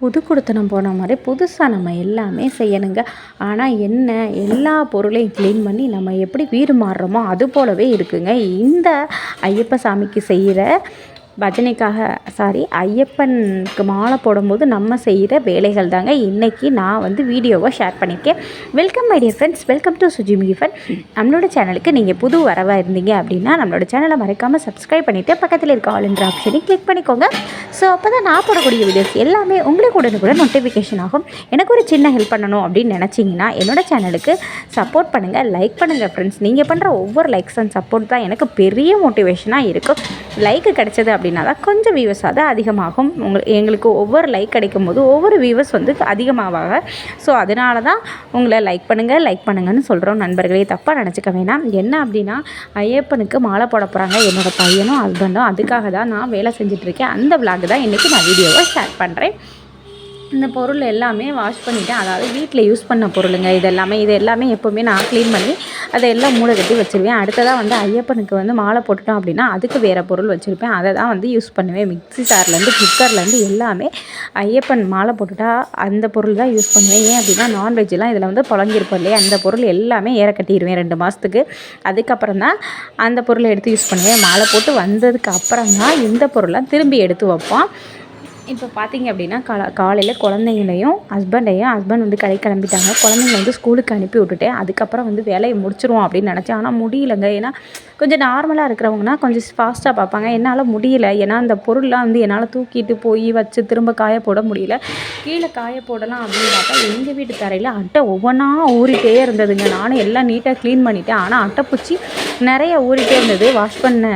புது கொடுத்தனம் போன மாதிரி புதுசாக நம்ம எல்லாமே செய்யணுங்க. ஆனால் என்ன எல்லா பொருளையும் க்ளீன் பண்ணி நம்ம எப்படி வீடு மாறுறோமோ அது போலவே இருக்குங்க. இந்த ஐயப்ப சாமிக்கு செய்கிற பஜனைக்காக சாரி ஐயப்பனுக்கு மாலை போடும்போது நம்ம செய்கிற வேலைகள் தாங்க. இன்றைக்கி நான் வந்து வீடியோவை ஷேர் பண்ணியிருக்கேன். Welcome my dear friends welcome to Sujimi fun நம்மளோட சேனலுக்கு நீங்கள் புது வரவாக இருந்தீங்க அப்படின்னா நம்மளோட சேனலை மறக்காமல் சப்ஸ்கிரைப் பண்ணிவிட்டு பக்கத்தில் இருக்க ஆல் என்ற ஆப்ஷனை கிளிக் பண்ணிக்கோங்க. ஸோ அப்போ தான் நான் போடக்கூடிய வீடியோஸ் எல்லாமே உங்களுக்கு உடனுக்குடன் நோட்டிஃபிகேஷன் ஆகும். எனக்கு ஒரு சின்ன ஹெல்ப் பண்ணணும் அப்படின்னு நினச்சிங்கன்னா என்னோட சேனலுக்கு சப்போர்ட் பண்ணுங்கள் லைக் பண்ணுங்கள் ஃப்ரெண்ட்ஸ் நீங்கள் பண்ணுற ஒவ்வொரு லைக்ஸ் அண்ட் சப்போர்ட் தான் எனக்கு பெரிய மோட்டிவேஷனாக இருக்கும். லைக்கு கிடச்சது அப்படின்னு தான் கொஞ்சம் வியூவர்ஸ் அது அதிகமாகும். உங்கள் எங்களுக்கு ஒவ்வொரு லைக் கிடைக்கும் போது ஒவ்வொரு வியூவர்ஸ் வந்து அதிகமாக ஸோ அதனால தான் உங்களை லைக் பண்ணுங்கள் லைக் பண்ணுங்கன்னு சொல்கிறோம் நண்பர்களே. தப்பாக நினச்சிக்க வேணாம். என்ன அப்படின்னா ஐயப்பனுக்கு மாலை போட போகிறாங்க என்னோடய பையனும் ஹஸ்பண்டும் அதுக்காக தான் நான் வேலை செஞ்சிட்ருக்கேன் அந்த விளாக் தான் இன்றைக்கி நான் வீடியோவை ஷேர் பண்ணுறேன் இந்த பொருள் எல்லாமே வாஷ் பண்ணிவிட்டேன் அதாவது வீட்டில் யூஸ் பண்ண பொருளுங்க. இது எல்லாமே இது எல்லாமே எப்போவுமே நான் க்ளீன் பண்ணி அதை எல்லாம் மூளை கட்டி வச்சுருவேன். அடுத்ததாக வந்து ஐயப்பனுக்கு வந்து மாலை போட்டுட்டோம் அப்படின்னா அதுக்கு வேறு பொருள் வச்சுருப்பேன். அதை தான் வந்து யூஸ் பண்ணுவேன். மிக்ஸி சார்லேருந்து குக்கர்லேருந்து எல்லாமே ஐயப்பன் மாலை போட்டுட்டா அந்த பொருள் தான் யூஸ் பண்ணுவேன். ஏன் அப்படின்னா நான்வெஜ்லாம் இதில் வந்து புழங்கிருப்போம் இல்லையா? அந்த பொருள் எல்லாமே ஏற கட்டிடுவேன் ரெண்டு மாதத்துக்கு அதுக்கப்புறம் தான் அந்த பொருளை எடுத்து யூஸ் பண்ணுவேன். மாலை போட்டு வந்ததுக்கு அப்புறம் தான் இந்த பொருளை திரும்பி எடுத்து வைப்போம். இப்போ பார்த்தீங்க அப்படின்னா கால காலையில் குழந்தைங்களையும் ஹஸ்பண்டையும் ஹஸ்பண்ட் வந்து கடை கிளம்பிட்டாங்க. குழந்தைங்க வந்து ஸ்கூலுக்கு அனுப்பி விட்டுட்டேன். அதுக்கப்புறம் வந்து வேலையை முடிச்சிருவோம் அப்படின்னு நினச்சேன். ஆனால் முடியலங்க. ஏன்னா கொஞ்சம் நார்மலாக இருக்கிறவங்கன்னா கொஞ்சம் ஃபாஸ்ட்டாக பார்ப்பாங்க. என்னால் முடியல. ஏன்னா அந்த பொருள்லாம் வந்து என்னால் தூக்கிட்டு போய் வச்சு திரும்ப காய போட முடியல. கீழே காய போடலாம் அப்படின்னு பார்த்தா எங்கள் வீட்டு தரையில் அட்டை ஒவ்வொன்றா ஊறிட்டே இருந்ததுங்க. நானும் எல்லாம் நீட்டாக க்ளீன் பண்ணிட்டேன். ஆனால் அட்டைப்பூச்சி நிறைய ஊறிட்டே இருந்தது. வாஷ் பண்ண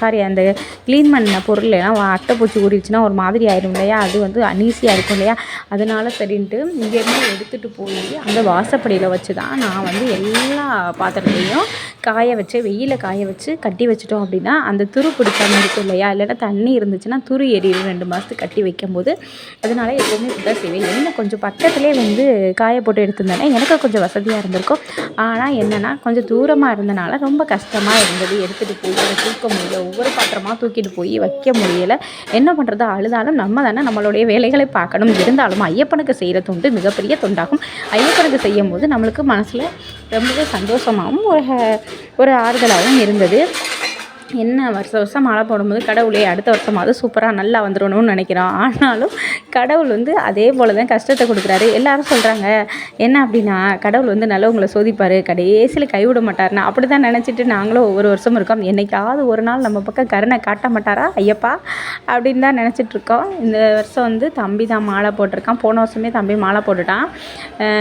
சாரி அந்த க்ளீன் பண்ண பொருள் எல்லாம் அட்டைப்பூச்சி ஊறிடுச்சுன்னா ஒரு மாதிரி ஆயிடும் இல்லையா? அது வந்து அன்ஈஸியாக இருக்கும் இல்லையா? அதனால சரின்ட்டு இங்கேருந்து எடுத்துகிட்டு போய் அந்த வாசப்படியில் வச்சு தான் நான் வந்து எல்லா பாத்திரத்தையும் காய வச்சு வெயிலில் காய வச்சு கட்டி வச்சிட்டோம் அப்படின்னா அந்த துரு பிடிச்சாமல் இருக்கும் இல்லையா? இல்லைன்னா தண்ணி இருந்துச்சுன்னா துரு எரியும் ரெண்டு மாதத்துக்கு கட்டி வைக்கும்போது. அதனால எப்போவுமே இப்படி செய்வேன். என்ன கொஞ்சம் பக்கத்துலேயே வந்து காய போட்டு எடுத்திருந்தேன்னா எனக்கு கொஞ்சம் வசதியாக இருந்திருக்கும். ஆனால் என்னென்னா கொஞ்சம் தூரமாக இருந்தனால ரொம்ப கஷ்டமாக இருந்தது. எடுத்துகிட்டு போய் தூக்க முடியல. ஒவ்வொரு பாத்திரமாக தூக்கிட்டு போய் வைக்க முடியலை. என்ன பண்ணுறது அழுதாலும் நம்ம தானே நம்மளுடைய வேலைகளை பார்க்கணும். இருந்தாலும் ஐயப்பனுக்கு செய்கிற தொண்டு மிகப்பெரிய தொண்டாகும். ஐயப்பனுக்கு செய்யும் போது நம்மளுக்கு மனசில் ரொம்பவே சந்தோஷமாகவும் ஒரு ஒரு ஆறுதலாகவும் இருந்தது. என்ன வருஷம் வருஷம் மாலை போடும்போது கடவுளே அடுத்த வருஷமாவது சூப்பராக நல்லா வந்துடணும்னு நினைக்கிறோம். ஆனாலும் கடவுள் வந்து அதே போல் தான் கஷ்டத்தை கொடுக்குறாரு. எல்லாரும் சொல்கிறாங்க என்ன அப்படின்னா கடவுள் வந்து நல்லவங்களை சோதிப்பார். கடைசியில் கைவிட மாட்டார்னா அப்படி தான் நினச்சிட்டு நாங்களும் ஒவ்வொரு வருஷமும் இருக்கோம். என்னைக்காவது ஒரு நாள் நம்ம பக்கம் கருணை காட்ட மாட்டாரா? ஐயப்பா அப்படின்னு தான் நினச்சிட்ருக்கோம் இந்த வருஷம் வந்து தம்பி தான் மாலை போட்டிருக்கான். போன வருஷமே தம்பி மாலை போட்டுட்டான்.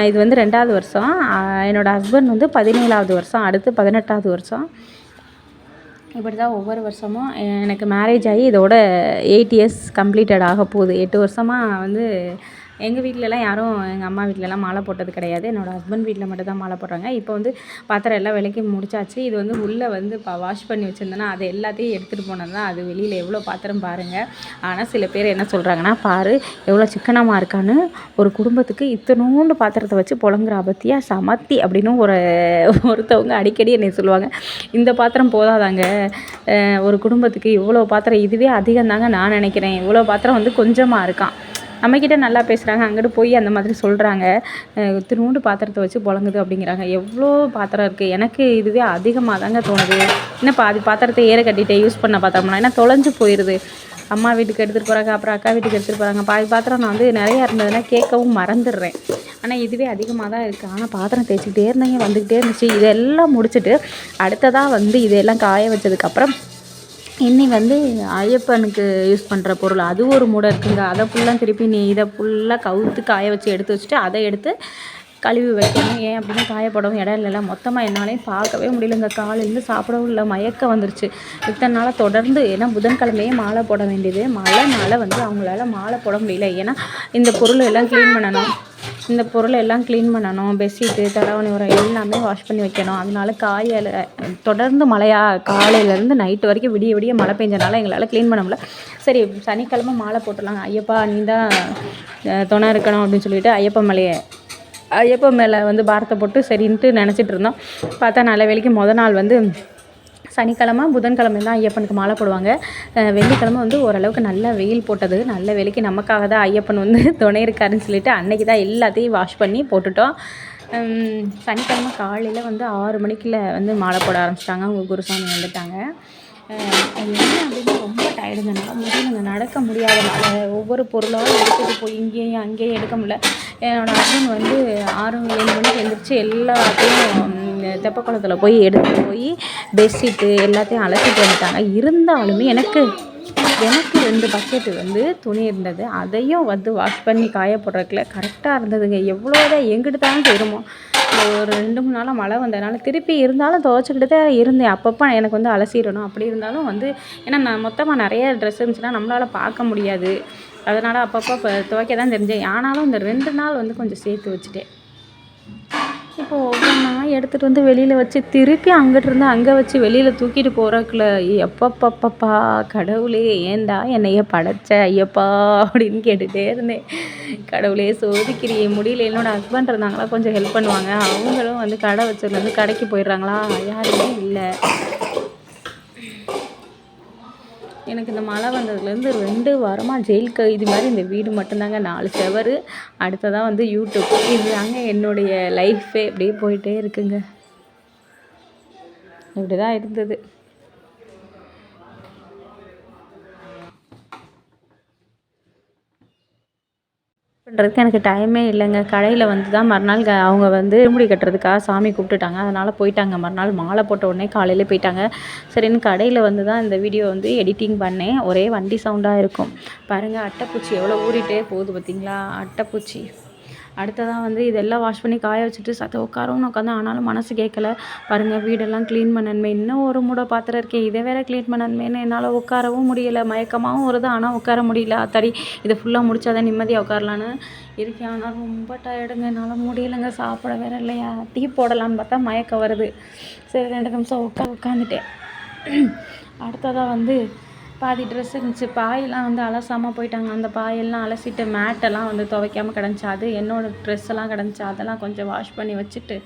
இது வந்து ரெண்டாவது வருஷம். என்னோடய ஹஸ்பண்ட் வந்து பதினேழாவது வருஷம் அடுத்து பதினெட்டாவது வருஷம். இப்படி தான் ஒவ்வொரு வருஷமும் எனக்கு மேரேஜ் ஆகி இதோட எயிட் இயர்ஸ் கம்ப்ளீட்டட் ஆக போகுது எட்டு வருஷமாக வந்து எங்கள் வீட்டிலலாம் யாரும் எங்கள் அம்மா வீட்டிலலாம் மாலை போட்டது கிடையாது. என்னோடய ஹஸ்பண்ட் வீட்டில் மட்டும் தான் மாலை போடுறாங்க. இப்போ வந்து பாத்திரம் எல்லாம் விலைக்கு முடிச்சாச்சு. இது வந்து உள்ளே வந்து இப்போ வாஷ் பண்ணி வச்சுருந்தேன்னா அது எல்லாத்தையும் எடுத்துகிட்டு போனது தான் அது வெளியில் எவ்வளோ பாத்திரம் பாருங்கள் ஆனால் சில பேர் என்ன சொல்கிறாங்கன்னா பாரு எவ்வளோ சிக்கனமாக இருக்கான்னு ஒரு குடும்பத்துக்கு இத்தனோண்டு பாத்திரத்தை வச்சு புலங்குற அபத்தியாக சமத்தி அப்படின்னு ஒரு ஒருத்தவங்க அடிக்கடி என்னை சொல்லுவாங்க. இந்த பாத்திரம் போதாதாங்க. ஒரு குடும்பத்துக்கு இவ்வளோ பாத்திரம் இதுவே அதிகம் தாங்க நான் நினைக்கிறேன். இவ்வளோ பாத்திரம் வந்து கொஞ்சமாக இருக்கான். நம்மக்கிட்ட நல்லா பேசுகிறாங்க அங்கிட்டு போய் அந்த மாதிரி சொல்கிறாங்க திருநூண்டு பாத்திரத்தை வச்சு புழங்குது அப்படிங்கிறாங்க. எவ்வளோ பாத்திரம் இருக்குது எனக்கு இதுவே அதிகமாக தாங்க தோணுது. என்ன பாதி பாத்திரத்தை ஏற கட்டிட்டு யூஸ் பண்ண பார்த்தோம்னா ஏன்னா தொலைஞ்சு போயிடுது அம்மா வீட்டுக்கு எடுத்துகிட்டு போகிறாங்க அப்புறம் அக்கா வீட்டுக்கு எடுத்துகிட்டு போகிறாங்க பாதி பாத்திரம் நான் வந்து நிறையா இருந்ததுன்னா கேட்கவும் மறந்துடுறேன். ஆனால் இதுவே அதிகமாக தான் இருக்குது ஆனால் பாத்திரம் தேய்ச்சிக்கிட்டே இருந்தேங்க வந்துக்கிட்டே இருந்துச்சு. இதெல்லாம் முடிச்சுட்டு அடுத்ததாக வந்து இதெல்லாம் காய வச்சதுக்கப்புறம் இன்னி வந்து ஐயப்பனுக்கு யூஸ் பண்ணுற பொருள். அது ஒரு மூடை இருக்குங்க. அதை ஃபுல்லாக திருப்பி நீ இதை ஃபுல்லாக கவுத்து காய வச்சு எடுத்து வச்சுட்டு அதை எடுத்து கழுவி வைக்கணும். ஏன் அப்படின்னா காயப்படவும் இடம் இல்லைல்ல. மொத்தமாக என்னாலையும் பார்க்கவே முடியலங்க. காலையிலேருந்து சாப்பிடவும் இல்லை. மயக்கம் வந்துருச்சு. இத்தனை நாளாக தொடர்ந்து ஏன்னா புதன்கிழமையே மாலை போட வேண்டியது. மழைனால வந்து அவங்களால மாலை போட முடியல. ஏன்னா இந்த பொருள் எல்லாம் க்ளீன் பண்ணணும். இந்த பொருளை எல்லாம் க்ளீன் பண்ணணும். பெட்ஷீட்டு தலைவணி உரம் எல்லாமே வாஷ் பண்ணி வைக்கணும். அதனால காயில் தொடர்ந்து மழையாக காலையிலேருந்து நைட்டு வரைக்கும் விடிய விடிய மழை பெஞ்சனால எங்களால் க்ளீன் பண்ண முடியல. சரி சனிக்கிழமை மாலை போட்டுடலாம் ஐயப்பா நீ தான் துணை இருக்கணும் அப்படின்னு சொல்லிட்டு ஐயப்பா மலையை ஐயப்பன் மேலே வந்து பாரத்தை போட்டு சரின்ட்டு நினச்சிட்டு இருந்தோம். பார்த்தா நல்ல வேலைக்கு மொதல் நாள் வந்து சனிக்கிழமை புதன்கிழமை தான் ஐயப்பனுக்கு மாலை போடுவாங்க. வெள்ளிக்கிழமை வந்து ஓரளவுக்கு நல்ல வெயில் போட்டது. நல்ல வேலைக்கு நமக்காக தான் ஐயப்பன் வந்து துணை இருக்காருன்னு சொல்லிட்டு அன்னைக்கு தான் எல்லாத்தையும் வாஷ் பண்ணி போட்டுட்டோம். சனிக்கிழமை காலையில் வந்து ஆறு மணிக்குள்ள வந்து மாலை போட ஆரம்பிச்சிட்டாங்க. அவங்க குருசாமி வந்துட்டாங்க. அது என்ன அப்படின்னா ரொம்ப டயர்டுங்க நடக்க முடியலங்க. நடக்க முடியாதனால ஒவ்வொரு பொருளாக எடுத்துகிட்டு போய் இங்கேயும் அங்கேயும் எடுக்க முடியல. என்னோடய ஹஸ்பண்ட் வந்து ஆறு ஏழு மணிக்கு எழுந்திரிச்சு எல்லாத்தையும் தெப்ப குளத்தில் போய் எடுத்துகிட்டு போய் பெட்ஷீட்டு எல்லாத்தையும் அலசிட்டு வந்துட்டாங்க. இருந்தாலுமே எனக்கு எனக்கு ரெண்டு பக்கெட்டு வந்து துணி இருந்தது. அதையும் வந்து வாஷ் பண்ணி காய போடுறதுக்குள்ள கரெக்டாக இருந்ததுங்க. எவ்வளோதான் எங்கிட்டு தான் சேருமோ ஒரு ரெண்டு மூணு நாளாக மழை வந்ததுனால திருப்பி இருந்தாலும் துவைச்சிக்கிட்டு தான் இருந்தேன். அப்பப்போ எனக்கு வந்து அலசிடணும். அப்படி இருந்தாலும் வந்து ஏன்னா நான் மொத்தமாக நிறைய ட்ரெஸ் இருந்துச்சுன்னா நம்மளால் பார்க்க முடியாது. அதனால் அப்பப்போ இப்போ துவைக்க தான் தெரிஞ்சேன் ஆனாலும் இந்த ரெண்டு நாள் வந்து கொஞ்சம் சேர்த்து வச்சுட்டேன். இப்போ ஒவ்வொன்றா எடுத்துகிட்டு வந்து வெளியில் வச்சு திருப்பி அங்கிட்டு இருந்து அங்கே வச்சு வெளியில் தூக்கிட்டு போகிறக்குள்ள எப்பப்பப்பப்பா கடவுளே ஏன்டா என்னைய படைச்ச ஐயப்பா அப்படின்னு கேட்டுகிட்டே இருந்தேன். கடவுளே சோதிக்கிறியே முடியல என்னோட ஹஸ்பண்ட் இருந்தாங்களா கொஞ்சம் ஹெல்ப் பண்ணுவாங்க. அவங்களும் வந்து கடை வச்சதுலேருந்து கடைக்கு போயிடுறாங்களா? யாருமே இல்லை. எனக்கு இந்த மழை வந்ததுலேருந்து ரெண்டு வாரமாக ஜெயில் இது மாதிரி இந்த வீடு மட்டும்தாங்க நாலு செவரு. அடுத்ததாக வந்து யூடியூப். இதுதாங்க என்னுடைய லைஃபே அப்படியே போயிட்டே இருக்குங்க. இப்படி தான் இருந்தது. பண்ணுறதுக்கு எனக்கு டைமே இல்லைங்க. கடையில் வந்து தான் மறுநாள் க- அவங்க வந்து முடி கட்டுறதுக்காக சாமி கூப்பிட்டுட்டாங்க அதனால் போயிட்டாங்க. மறுநாள் மாலை போட்ட உடனே காலையிலே போயிட்டாங்க. சரின்னு கடையில் வந்து தான் இந்த வீடியோ வந்து எடிட்டிங் பண்ணேன். ஒரே வண்டி சவுண்டாக இருக்கும். பாருங்கள் அட்டைப்பூச்சி எவ்வளோ ஊறிட்டே போகுது பார்த்தீங்களா அட்டைப்பூச்சி. அடுத்ததாக வந்து இதெல்லாம் வாஷ் பண்ணி காய வச்சுட்டு சத்த உட்காரவும் உட்காந்து ஆனாலும் மனசு கேட்கல பாருங்கள் வீடெல்லாம் க்ளீன் பண்ணணுமே. இன்னும் ஒரு மூட பாத்திரம் இருக்கே. இதை வேற க்ளீன் பண்ணணுமேனு என்னால் உட்காரவும் முடியல. மயக்கமாகவும் வருது. ஆனால் உட்கார முடியல. அத்தாடி இதை ஃபுல்லாக முடிச்சாதான் நிம்மதியாக உட்காரலான்னு இருக்கேன். ஆனால் ரொம்ப டயர்டுங்க என்னால் முடியலைங்க. சாப்பிட வேற இல்லையா? டீ போடலான்னு பார்த்தா மயக்கம் வருது. சரி ரெண்டு நிமிஷம் உட்கா உட்காந்துட்டேன். அடுத்ததாக வந்து பாதி ட்ரெஸ் இருந்துச்சு. பாயெல்லாம் வந்து அலசாமல் போயிட்டாங்க. அந்த பாயெல்லாம் அலசிட்டு மேட்டெல்லாம் வந்து துவைக்காமல் கிடந்துச்சு. அது என்னோடய ட்ரெஸ் எல்லாம் கிடந்துச்சு. அதெல்லாம் கொஞ்சம் வாஷ் பண்ணி வச்சுட்டு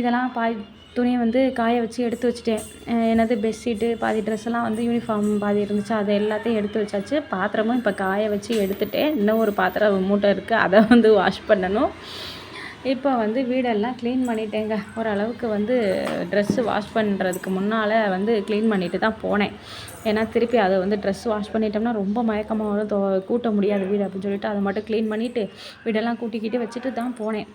இதெல்லாம் பாதி துணியை வந்து காய வச்சு எடுத்து வச்சுட்டேன். எனது என்னது பெட்ஷீட்டு பாதி ட்ரெஸ் எல்லாம் வந்து யூனிஃபார்ம் பாதி இருந்துச்சு. அது எல்லாத்தையும் எடுத்து வச்சாச்சு. பாத்திரமும் இப்போ காய வச்சு எடுத்துட்டேன். இன்னும் ஒரு பாத்திரம் மூட்டை இருக்குது அதை வந்து வாஷ் பண்ணணும். இப்போ வந்து வீடெல்லாம் க்ளீன் பண்ணிட்டேங்க. ஓரளவுக்கு வந்து ட்ரெஸ்ஸு வாஷ் பண்ணுறதுக்கு முன்னால் வந்து க்ளீன் பண்ணிட்டு தான் போனேன். ஏன்னா திருப்பி அதை வந்து ட்ரெஸ் வாஷ் பண்ணிட்டோம்னா ரொம்ப மயக்கமாக வரும் கூட்ட முடியாது வீடு அப்படின்னு சொல்லிட்டு அதை மட்டும் க்ளீன் பண்ணிவிட்டு வீடெல்லாம் கூட்டிக்கிட்டு வச்சுட்டு தான் போனேன்.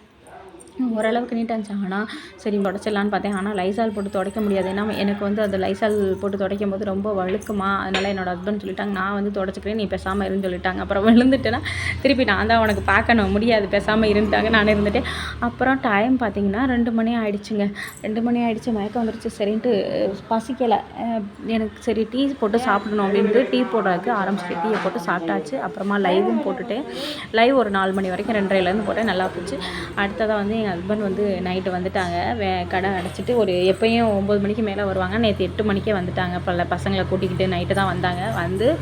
ஓரளவுக்கு நீட்டாக இருந்துச்சு. ஆனால் சரி தொடச்சிடலான்னு பார்த்தேன். ஆனால் லைசால் போட்டு துடைக்க முடியாது. ஏன்னா எனக்கு வந்து அது லைசால் போட்டு துடைக்கும் போது ரொம்ப வழுக்குமா? அதனால் என்னோடய ஹஸ்பண்ட் சொல்லிட்டாங்க நான் வந்து தொடச்சிக்கிறேன் நீ பேசாமல் இருந்து சொல்லிட்டாங்க. அப்புறம் விழுந்துட்டேன்னா திருப்பி நான் தான் உனக்கு பார்க்கணும். முடியாது பேசாமல் இருந்துட்டாங்க. நான் இருந்துட்டேன். அப்புறம் டைம் பார்த்தீங்கன்னா ரெண்டு மணி ஆகிடுச்சுங்க ரெண்டு மணி ஆகிடுச்சு மயக்கம் வந்துருச்சு. சரின்ட்டு பசிக்கலை. எனக்கு சரி டீ போட்டு சாப்பிடணும் அப்படின்ட்டு டீ போடுறதுக்கு ஆரம்பிச்சிட்டு டீயை போட்டு சாப்பிட்டாச்சு. அப்புறமா லைவும் போட்டுட்டேன். லைவ் ஒரு நாலு மணி வரைக்கும் ரெண்டரைலேருந்து போட்டேன். நல்லா போச்சு. அடுத்ததாக வந்து எங்கள் ஹஸ்பண்ட் வந்து நைட்டு வந்துட்டாங்க. வே கடை அடைச்சிட்டு ஒரு எப்பயும் ஒம்பது மணிக்கு மேலே வருவாங்க. நேற்று எட்டு மணிக்கே வந்துட்டாங்க. பல பசங்களை கூட்டிக்கிட்டு நைட்டு தான் வந்தாங்க. வந்து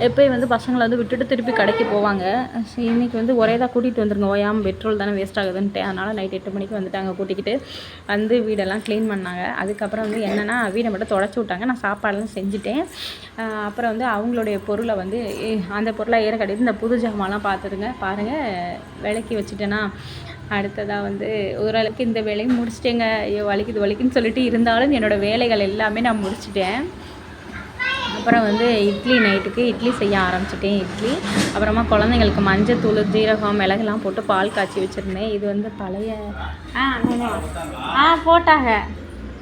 எப்பயும் வந்து பசங்களை வந்து விட்டுட்டு திருப்பி கடைக்கு போவாங்க. இன்றைக்கி வந்து ஒரே தான் கூட்டிகிட்டு வந்துருங்க. ஓயாமல் பெட்ரோல் தானே வேஸ்ட் ஆகுதுன்ட்டு. அதனால் நைட் எட்டு மணிக்கு வந்துட்டாங்க கூட்டிக்கிட்டு. வந்து வீடெல்லாம் க்ளீன் பண்ணாங்க. அதுக்கப்புறம் வந்து என்னென்னா வீடை மட்டும் தொடச்சி விட்டாங்க. நான் சாப்பாடெல்லாம் செஞ்சுட்டேன். அப்புறம் வந்து அவங்களுடைய பொருளை வந்து ஏ- அந்த பொருளை ஏற கிடையாது. இந்த புது ஜாமான்லாம் பார்த்துருங்க பாருங்கள் விலைக்கு வச்சுட்டேன்னா அடுத்ததாக வந்து ஓரளவுக்கு இந்த வேலையும் முடிச்சிட்டேங்க. ஐயோ வலிக்குது வலிக்குன்னு சொல்லிட்டு இருந்தாலும் என்னோடய வேலைகள் எல்லாமே நான் முடிச்சிட்டேன். அப்புறம் வந்து இட்லி நைட்டுக்கு இட்லி செய்ய ஆரம்பிச்சிட்டேன். இட்லி அப்புறமா குழந்தைங்களுக்கு மஞ்சத்தூள் ஜீரகம் மிளகுலாம் போட்டு பால் காய்ச்சி வச்சுருந்தேன். இது வந்து பழைய ஆ ஆ போட்டாங்க.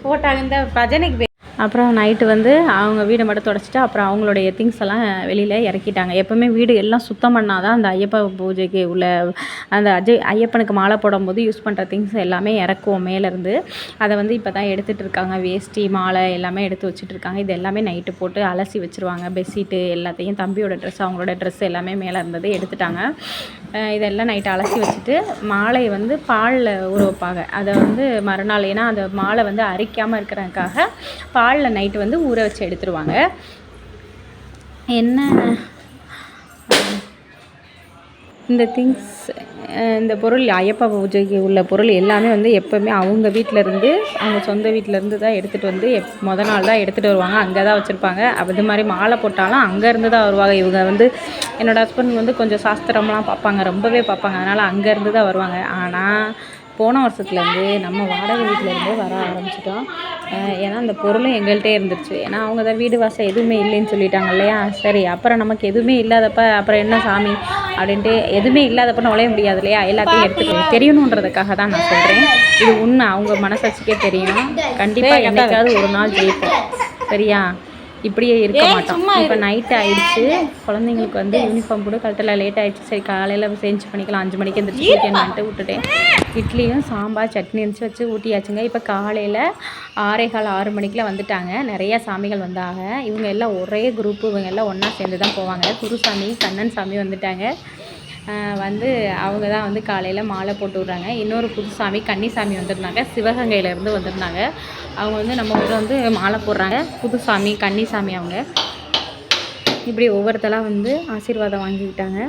போட்டாங்க. இந்த பஜனைக்கு அப்புறம் நைட்டு வந்து அவங்க வீடை மட்டும் தொடச்சிட்டு அப்புறம் அவங்களுடைய திங்ஸ் எல்லாம் வெளியில் இறக்கிட்டாங்க. எப்போவுமே வீடு எல்லாம் சுத்தம் பண்ணாதான் அந்த ஐயப்ப பூஜைக்கு உள்ள அந்த அஜய் ஐயப்பனுக்கு மாலை போடும்போது யூஸ் பண்ணுற திங்ஸ் எல்லாமே இறக்குவோம் மேலேருந்து. அதை வந்து இப்போ தான் எடுத்துகிட்டு இருக்காங்க. வேஷ்டி மாலை எல்லாமே எடுத்து வச்சுட்டு இருக்காங்க. இது எல்லாமே நைட்டு போட்டு அலசி வச்சுருவாங்க. பெட்ஷீட்டு எல்லாத்தையும் தம்பியோட ட்ரெஸ் அவங்களோட ட்ரெஸ் எல்லாமே மேலே இருந்தது எடுத்துட்டாங்க. இதெல்லாம் நைட்டு அலசி வச்சுட்டு மாலை வந்து பாலில் ஊற வைப்பாங்க. அதை வந்து மறுநாள் ஏன்னா அந்த மாலை வந்து அரிக்காமல் இருக்கிறதுக்காக பாலில் நைட்டு வந்து ஊற வச்சு எடுத்துருவாங்க. என்ன? இந்த திங்ஸ் இந்த பொருள் ஐயப்பா பூஜைக்கு உள்ள பொருள் எல்லாமே வந்து எப்போவுமே அவங்க வீட்டில் இருந்து அவங்க சொந்த வீட்டில் இருந்து தான் எடுத்துகிட்டு வந்து எப் முத நாள் தான் எடுத்துகிட்டு வருவாங்க. அங்கே தான் வச்சுருப்பாங்க. அது மாதிரி மாலை போட்டாலும் அங்கேருந்து தான் வருவாங்க. இவங்க வந்து என்னோடய ஹஸ்பண்ட் வந்து கொஞ்சம் சாஸ்திரம்லாம் பார்ப்பாங்க. ரொம்பவே பார்ப்பாங்க. அதனால் அங்கேருந்து தான் வருவாங்க. ஆனால் போன வருஷத்துலேருந்து நம்ம வாடகை வீட்டிலேருந்தே வர ஆரம்பிச்சிட்டோம். ஏன்னா அந்த பொருளும் எங்கள்கிட்டே இருந்துருச்சு. ஏன்னா அவங்க தான் வீடு வாசல் எதுவுமே இல்லைன்னு சொல்லிட்டாங்க இல்லையா? சரி அப்புறம் நமக்கு எதுவுமே இல்லாதப்ப அப்புறம் என்ன சாமி அப்படின்ட்டு எதுவுமே இல்லாதப்ப நுழைய முடியாது இல்லையா? எல்லாத்தையும் எடுத்துக்கணும். தெரியணுன்றதுக்காக தான் நான் சொல்கிறேன் இது உண்மை. அவங்க மனசாட்சிக்கே தெரியும் கண்டிப்பாக என்னைக்காவது ஒரு நாள் ஜெயிப்போம். சரியா? இப்படியே இருக்க மாட்டோம் இப்போ நைட் ஆயிடுச்சு. குழந்தைங்களுக்கு வந்து யூனிஃபார்ம் கூட கரெக்டாக லேட் ஆயிடுச்சு. சரி காலையில் செஞ்சு பண்ணிக்கலாம். அஞ்சு மணிக்கு எந்திரிச்சு குளிக்கணும்ட்டு விட்டுட்டேன். இட்லியும் சாம்பார் சட்னி இருந்துச்சு வச்சு ஊட்டியாச்சுங்க. இப்போ காலையில் ஆறே கால் ஆறு மணிக்கெலாம் வந்துட்டாங்க. நிறையா சாமிகள் வந்தாங்க. இவங்க எல்லாம் ஒரே குரூப்பு இவங்க எல்லாம் ஒன்றா சேர்ந்து தான் போவாங்க. குருசாமி கண்ணன் சாமி வந்துட்டாங்க. வந்து அவங்க தான் வந்து காலையில் மாலை போட்டு விட்றாங்க. இன்னொரு புதுசாமி கன்னிசாமி வந்திருந்தாங்க. சிவகங்கையிலேருந்து வந்திருந்தாங்க. அவங்க வந்து நம்ம ஊரில் வந்து மாலை போடுறாங்க. புதுசாமி கன்னிசாமி அவங்க. இப்படி ஒவ்வொருத்தலாம் வந்து ஆசீர்வாதம் வாங்கிக்கிட்டாங்க.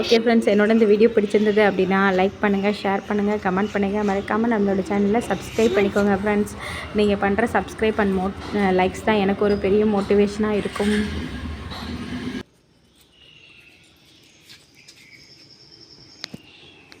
ஓகே ஃப்ரெண்ட்ஸ் என்னோட இந்த வீடியோ பிடிச்சிருந்தது அப்படின்னா லைக் பண்ணுங்கள் ஷேர் பண்ணுங்கள் கமெண்ட் பண்ணுங்கள் மறக்காமல் நம்மளோட சேனலை சப்ஸ்கிரைப் பண்ணிக்கோங்க ஃப்ரெண்ட்ஸ் நீங்கள் பண்ணுற சப்ஸ்கிரைப் அண்ட் மோட் லைக்ஸ் தான் எனக்கு ஒரு பெரிய மோட்டிவேஷனாக இருக்கும் ஒவ்வொன்றா இப்போ கடைசி மூணு கொடுத்தீங்களா அப்படி தான் எடுக்க முடியும் அந்த மாதிரி தான் போட்டு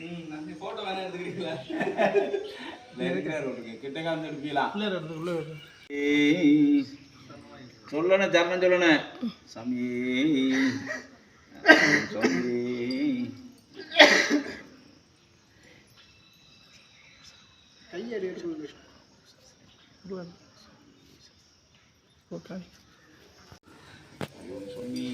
ம் நான் ஃபோட்டோ வேணா எடுத்துக்கிறீங்களா? கிட்ட காந்து எடுப்பீங்களா? உள்ளே சொல்லணும் சரணம் சொல்லணும் சாமி சாமி கையடி எடுத்து உள்ளே ஓகே. சாமி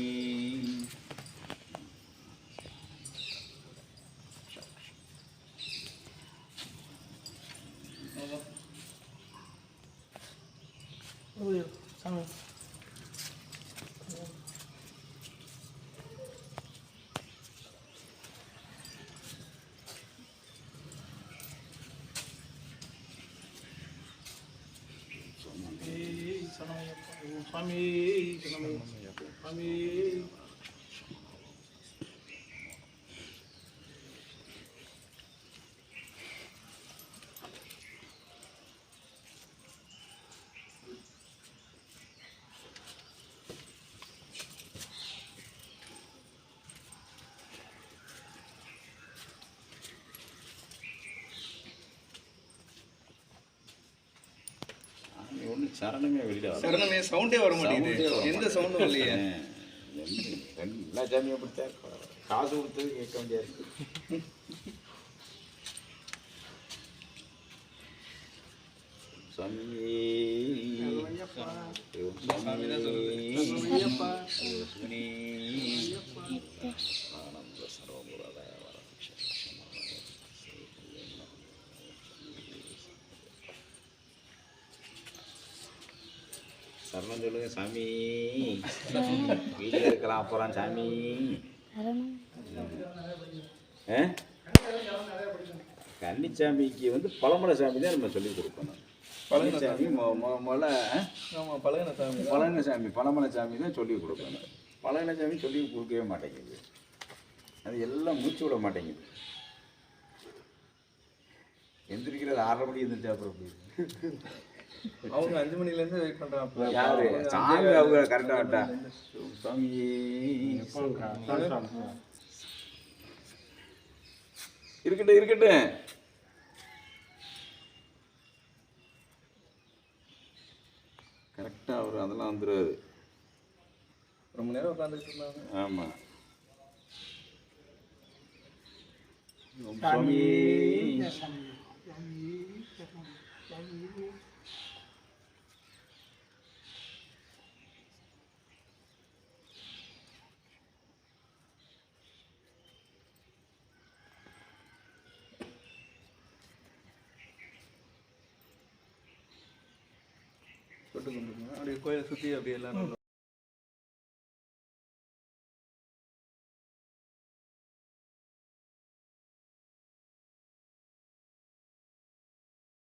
சாமி சாமி சரணமே வெளியில வர சரணமே சவுண்டே வர மாட்டேங்குது. எந்த சவுண்டும் இல்லையே எல்லா சாமியும் அப்படித்தான் காசு கொடுத்தது கேட்க முடியாது சாமி சாமி தான் சொல்லுது. சரணம் சொல்லுங்க சாமி. வீட்டில் இருக்கலாம் அப்புறம் சாமி? கன்னிச்சாமிக்கு வந்து பழமலை சாமி தான் நம்ம சொல்லி கொடுக்கணும். பழனிசாமி மொ- மொ- முதல்ல ஆ? ஆமாம் பழகின சாமி. பழனிசாமி பழமலை சாமி தான் சொல்லி கொடுக்கணும். பழனிசாமி சொல்லி கொடுக்கவே மாட்டேங்குது. அது எல்லாம் மூச்சு விட மாட்டேங்குது. எந்திரிக்கிறது ஆறரை மணி எந்திரிச்சா அப்புறம்? அவங்க அஞ்சு மணிலேருந்து வெயிட் பண்ணுறாங்க யாரு? சாமி அவங்க கரெக்டாக விட்டா சாமி இருக்கட்டும் இருக்கட்டும். கரெக்டாக அவர் அதெல்லாம் வந்துடுவாரு ரொம்ப நேரம் உட்காந்துட்டு இருந்தாங்க. ஆமாம் சுவாமி. கும்பிட்டு கொண்டு அப்படியே கோயிலை சுற்றி அப்படியே எல்லாரும்